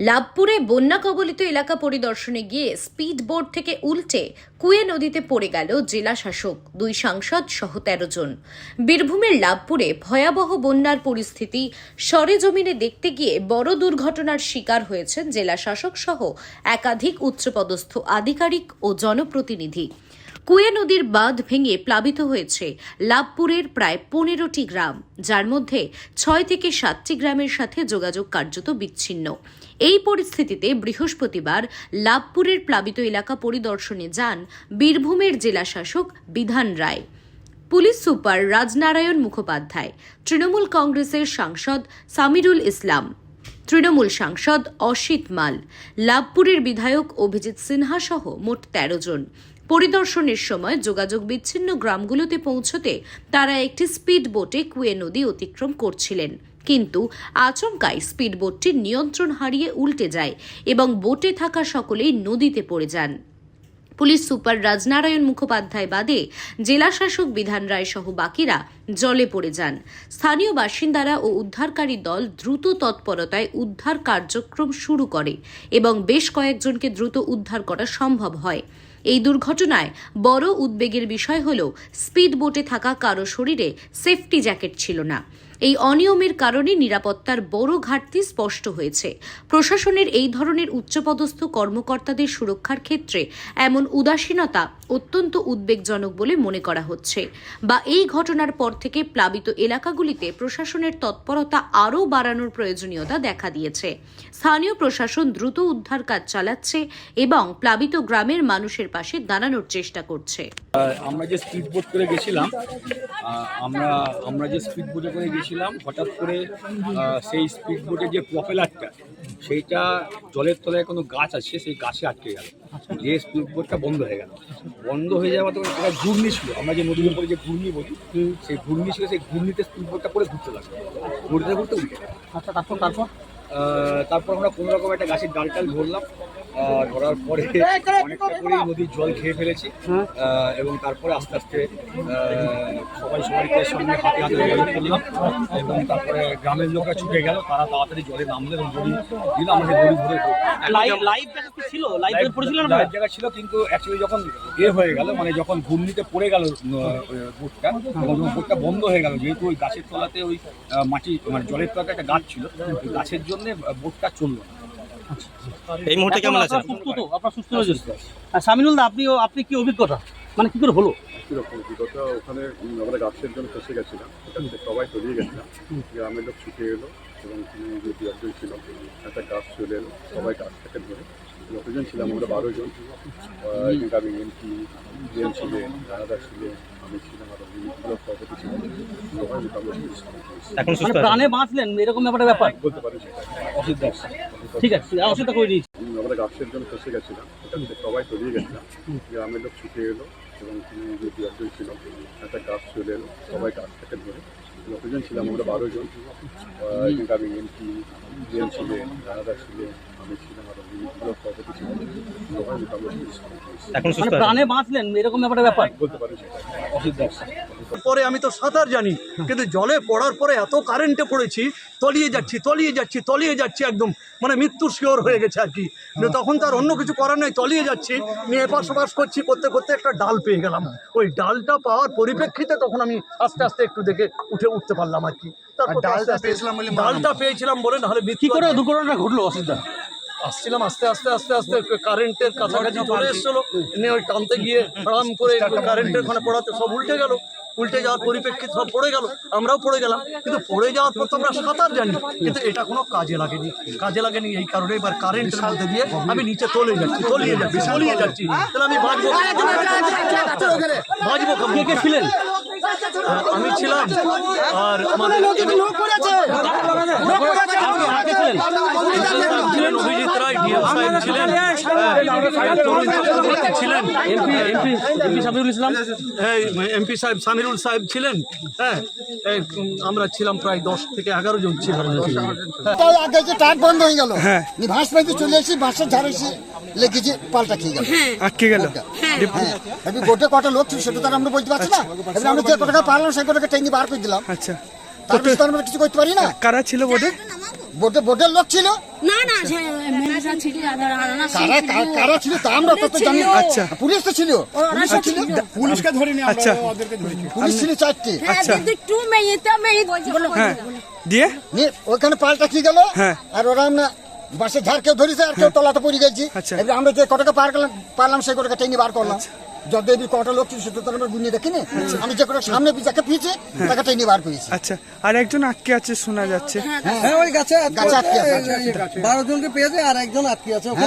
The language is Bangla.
লাভপুরে বন্যা কবলিত এলাকা পরিদর্শনে গিয়ে স্পিড বোট থেকে উল্টে কুয়ে নদীতে পড়ে গেল জেলা শাসক, দুই সাংসদ সহ তেরো জন। বীরভূমের লাভপুরে ভয়াবহ বন্যার পরিস্থিতি সরেজমিনে দেখতে গিয়ে বড় দুর্ঘটনার শিকার হয়েছেন জেলা শাসক সহ একাধিক উচ্চপদস্থ আধিকারিক ও জনপ্রতিনিধি। কুয়ে নদীর বাঁধ ভেঙে প্লাবিত হয়েছে লাভপুরের প্রায় পনেরোটি গ্রাম, যার মধ্যে ছয় থেকে সাতটি গ্রামের সাথে যোগাযোগ কার্যত বিচ্ছিন্ন। এই পরিস্থিতিতে বৃহস্পতিবার লাভপুরের প্লাবিত এলাকা পরিদর্শনে যান বীরভূমের জেলাশাসক বিধান রায়। পুলিশ সুপার রাজনারায়ণ মুখোপাধ্যায়, তৃণমূল কংগ্রেসের সাংসদ সামিরুল ইসলাম, তৃণমূল সাংসদ অসিত মাল, লাভপুরের বিধায়ক অভিজিৎ সিনহা সহ মোট তেরো জন। পরিদর্শনের সময় যোগাযোগ বিচ্ছিন্ন গ্রামগুলোতে পৌঁছতে তারা একটি স্পিড বোটে কুয়ে নদী অতিক্রম করছিলেন। কিন্তু আচমকায় স্পিড বোটটি নিয়ন্ত্রণ হারিয়ে উল্টে যায় এবং বোটে থাকা সকলেই নদীতে পড়ে যান। পুলিশ সুপার রাজনারায়ণ মুখোপাধ্যায় বাদে জেলাশাসক বিধান রায় সহ বাকিরা জলে পড়ে যান। স্থানীয় বাসিন্দারা ও উদ্ধারকারী দল দ্রুত তৎপরতায় উদ্ধার কার্যক্রম শুরু করে এবং বেশ কয়েকজনকে দ্রুত উদ্ধার করা সম্ভব হয়। এই দুর্ঘটনায় বড় উদ্বেগের বিষয় হল স্পিড বোটে থাকা কারও শরীরে সেফটি জ্যাকেট ছিল না। এই অনিয়মের কারণে নিরাপত্তার বড় ঘাটতি স্পষ্ট হয়েছে। প্রশাসনের এই ধরনের উচ্চপদস্থ কর্মকর্তাদের সুরক্ষার ক্ষেত্রে এমন উদাসীনতা অত্যন্ত উদ্বেগজনক বলে মনে করা হচ্ছে। বা এই ঘটনার পর থেকে প্লাবিত এলাকাগুলিতে প্রশাসনের তৎপরতা আরও বাড়ানোর প্রয়োজনীয়তা দেখা দিয়েছে। স্থানীয় প্রশাসন দ্রুত উদ্ধার কাজ চালাচ্ছে এবং প্লাবিত গ্রামের মানুষের পাশে দাঁড়ানোর চেষ্টা করছে। আমরা যে স্পিড বোট করে গেছিলাম আমরা আমরা যে স্পিড বোটে করে গেছিলাম হঠাৎ করে সেই স্পিড বোটের যে প্রপেলারটা সেইটা জলের তলায় কোনো গাছ আছে সেই গাছে আটকে গেল। যে স্পিড বোটটা বন্ধ হয়ে গেল। বন্ধ হয়ে যাওয়া তো একটা ঘূর্ণি ছিল। আমরা যে নদীর উপরে যে ঘূর্ণি বলি সেই ঘূর্ণি ছিল সেই ঘূর্ণিতে স্পিড বোটটা পরে ঘুরতে লাগল। ঘুরতে ঘুরতে উঠে আচ্ছা তারপর তারপর? তারপর আমরা কোনো রকম একটা গাছের ডাল টাল ধরলাম। ধরার পরে অনেকটা করেই নদীর জল খেয়ে ফেলেছি। হ্যাঁ। আহ, এবং তারপরে আস্তে আস্তে আহ, সবাই সবাইকে সঙ্গে হাতে হাতে জল করলাম এবং তারপরে গ্রামের লোকরা ছুটে গেল। তারা তাড়াতাড়ি জলে নামলো এবং দড়ি দিল আমাদের দড়ি ধরে ছিল লাইভ জায়গা ছিল কিন্তু অ্যাকচুয়ালি যখন এ হয়ে গেল মানে যখন ঘূর্ণিতে পড়ে গেল বোটটা তখন বোটটা বন্ধ হয়ে গেল যেহেতু ওই গাছের তলাতে ওই মাটি মানে জলের তলাতে একটা গাছ ছিল গাছের জন্য বোটটা চলল না। এই মুহূর্তে কেমন আছেন? সুস্থ তো আপনার সুস্থ রয়েছেন আর সামিনুল দা আপনি আপনি কি অভিজ্ঞতা? মানে কি করে হলো? কীরকম অভিজ্ঞতা ওখানে আমরা গাছের জন্য ফেসে গেছিলাম। সবাই তলিয়ে গেছিলাম। গ্রামের লোক ছুটে এলো। এবং ওখানে যে বিয়ারজন ছিল একটা গাছ চলে এলো সবাই গাছ থেকে ধরে যতজন ছিলাম আমরা বারো জন। আহ, এমপি জেন ছিলেন রানাদা ছিলেন আমি ছিলাম আর সভাপতি ছিলেন সবাই মোটামুটি এখন মানে প্রাণে বাঁচলেন এরকম একটা ব্যাপার? বলতে পারি সেটা। অসিত দাস ঠিক আছে অসুবিধা করে দিয়েছি। আমরা গাছের জন্য ফেসে গেছিলাম সবাই তলিয়ে গেছিলাম। গ্রামের লোক ছুটে এলো এবং তিনি যে একজন ছিল একটা গাছ চলে এলো সবাই গাছ থেকে ধরে। যতজন ছিলাম আমরা বারো জন। আমি এমপি জেল ছিলেন রানাদা ছিলেন আমি ছিলাম আরও বিভিন্ন সভাপতি ছিলেন। সবাই মোটামুটি এখন মানে প্রাণে বাঁচলেন এরকম একটা ব্যাপার? বলতে পারি সেটা। দাস পরে আমি তো সাঁতার জানি কিন্তু জলে পড়ার পরে এত কারেন্টে পড়েছি তলিয়ে যাচ্ছি তলিয়ে যাচ্ছি তলিয়ে যাচ্ছি একদম মানে মৃত্যুর শিওর হয়ে গেছে আর কি। তখন তার অন্য কিছু করার নেই তলিয়ে যাচ্ছি নিয়ে এপাশ ওপাশ করছি করতে করতে একটা ডাল পেয়ে গেলাম। ওই ডালটা পাওয়ার পরিপ্রেক্ষিতে তখন আমি আস্তে আস্তে একটু দেখে উঠে উঠতে পারলাম আর কি। ডালটা পেয়েছিলাম বলে নাহলে কি মৃত্যু করে দুর্ঘটনাটা ঘটলো অসুবিধা? আসছিলাম আস্তে আস্তে আস্তে আস্তে কারেন্টের কাছাকাছি চলে এসেছিল নিয়ে ওই টানতে গিয়ে আরাম করে কারেন্টের ওখানে পড়াতে সব উল্টে গেল। উল্টে যাওয়ার পরিপ্রেক্ষিতে সব পড়ে গেল আমরাও পড়ে গেলাম। কিন্তু পড়ে যাওয়ার পর তো আমরা সাঁতার জানি কিন্তু এটা কোনো কাজে লাগেনি। কাজে লাগেনি এই কারণে এবার কারেন্ট মধ্যে দিয়ে আমি নিচে তলে যাচ্ছি তলিয়ে যাচ্ছি তলিয়ে যাচ্ছি। তাহলে আমি বাঁচবো বাঁচবো কে কে ছিলেন? আমি ছিলাম আর আমাদের ছিলেন। ছিলেন। অভিজিৎ রায় ডিএম সাহেব ছিলেন। হ্যাঁ, ছিলেন। MP MP MP Sabirul Islam? MP সাহেব সামিরুল সাহেব ছিলেন। হ্যাঁ আমরা ছিলাম প্রায় দশ থেকে এগারো জন ছিলাম। আগে যে টাক বন্ধ হয়ে গেল ভাস পাইতে চলে এসেছি বাসের ধারে এসে লেগেছি পাল্টা খেয়ে গেল। আটকে গেল। হ্যাঁ গোটে কটা লোক ছিল সেটা তো আমরা বলতে পারছি না। আমরা কটাকা পারলাম সেই কটাকা টেঙ্গি বার করে দিলাম। আচ্ছা। তো আমরা কিছু করতে পারি না? কারা ছিল বোটে বোটে বোটের লোক ছিল? না না কারা কারা- ছিল তা আমরা তো তো জানি। আচ্ছা। পুলিশ তো ছিল। ছিল। পুলিশকে ধরিনি আচ্ছা। পুলিশ ছিল চারটে। হ্যাঁ একটু মেয়েতে মেয়ে বলো। হ্যাঁ। দিয়ে? ওখানে পাল্টা কি গেল? হ্যাঁ। আর ওরা আমরা বাসে ঝাড় কেউ ধরেছে আর কেউ তলাতে পড়ে গেছি। আচ্ছা। এবার আমরা যে কটাকে পার করলাম পারলাম সেই কটাকে টেনে বার করলাম। যদি এবার কটা লোক ছিল সেটা তো আমরা গুনিয়ে দেখিনি। আমি যে কোনো সামনে যাকে পেয়েছি তাকে টেনে বার পেয়েছি আচ্ছা আর একজন আটকে আছে শোনা যাচ্ছে। হ্যাঁ ওই গাছে গাছে আটকে আছে বারো জনকে পেয়েছে আর একজন আটকে আছে। ওখানে